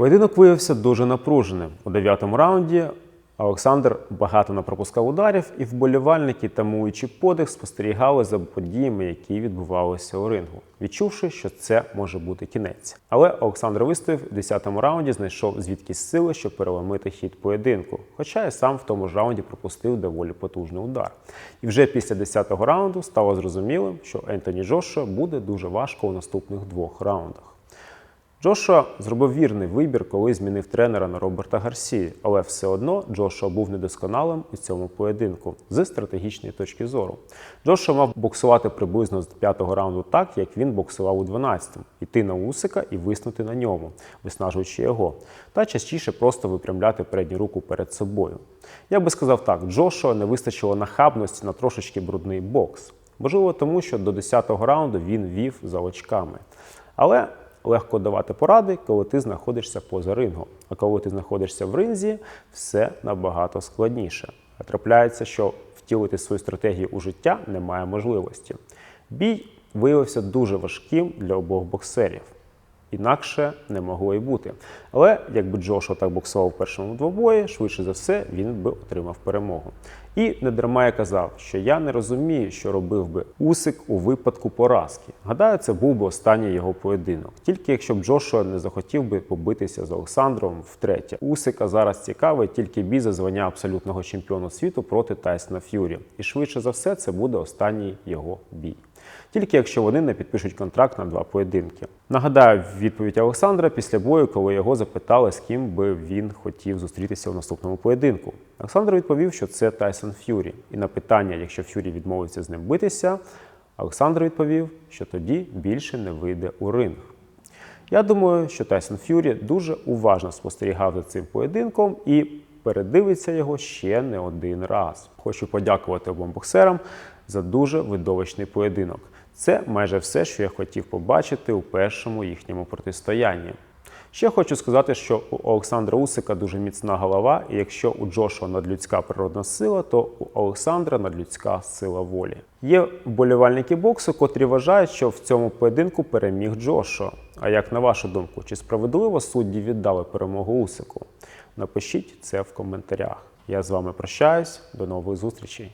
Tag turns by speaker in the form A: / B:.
A: Поєдинок виявився дуже напруженим. У дев'ятому раунді Олександр багато напропускав ударів, і вболівальники, тамуючи подих, спостерігали за подіями, які відбувалися у рингу, відчувши, що це може бути кінець. Але Олександр вистояв в 10-му раунді, знайшов звідкись сили, щоб переломити хід поєдинку. Хоча і сам в тому ж раунді пропустив доволі потужний удар. І вже після 10-го раунду стало зрозумілим, що Ентоні Джошуа буде дуже важко у наступних двох раундах. Джошуа зробив вірний вибір, коли змінив тренера на Роберта Гарсії, але все одно Джошуа був недосконалим у цьому поєдинку з стратегічної точки зору. Джошуа мав боксувати приблизно з п'ятого раунду так, як він боксував у 12-му, йти на Усика і виснути на ньому, виснажуючи його, та частіше просто випрямляти передню руку перед собою. Я би сказав так: Джошуа не вистачило нахабності на трошечки брудний бокс. Можливо, тому що до 10-го раунду він вів за очками. Але легко давати поради, коли ти знаходишся поза рингом. А коли ти знаходишся в ринзі, все набагато складніше. Трапляється, що втілити свою стратегію у життя немає можливості. Бій виявився дуже важким для обох боксерів. Інакше не могло і бути. Але якби Джошуа так боксував у першому двобої, швидше за все він би отримав перемогу. І не я казав, що я не розумію, що робив би Усик у випадку поразки. Гадаю, це був би останній його поєдинок. Тільки якщо б Джошуа не захотів би побитися з Олександром втретє. Усика зараз цікавить тільки бій за звання абсолютного чемпіона світу проти Тайсона Ф'юрі. І швидше за все це буде останній його бій тільки якщо вони не підпишуть контракт на два поєдинки. Нагадаю відповідь Олександра після бою, коли його запитали, з ким би він хотів зустрітися у наступному поєдинку. Олександр відповів, що це Тайсон Ф'юрі. І на питання, якщо Ф'юрі відмовиться з ним битися, Олександр відповів, що тоді більше не вийде у ринг. Я думаю, що Тайсон Ф'юрі дуже уважно спостерігав за цим поєдинком і передивиться його ще не один раз. Хочу подякувати обом боксерам за дуже видовищний поєдинок. Це майже все, що я хотів побачити у першому їхньому протистоянні. Ще хочу сказати, що у Олександра Усика дуже міцна голова, і якщо у Джошуа надлюдська природна сила, то у Олександра надлюдська сила волі. Є вболівальники боксу, котрі вважають, що в цьому поєдинку переміг Джошуа. А як на вашу думку, чи справедливо судді віддали перемогу Усику? Напишіть це в коментарях. Я з вами прощаюсь. До нових зустрічей.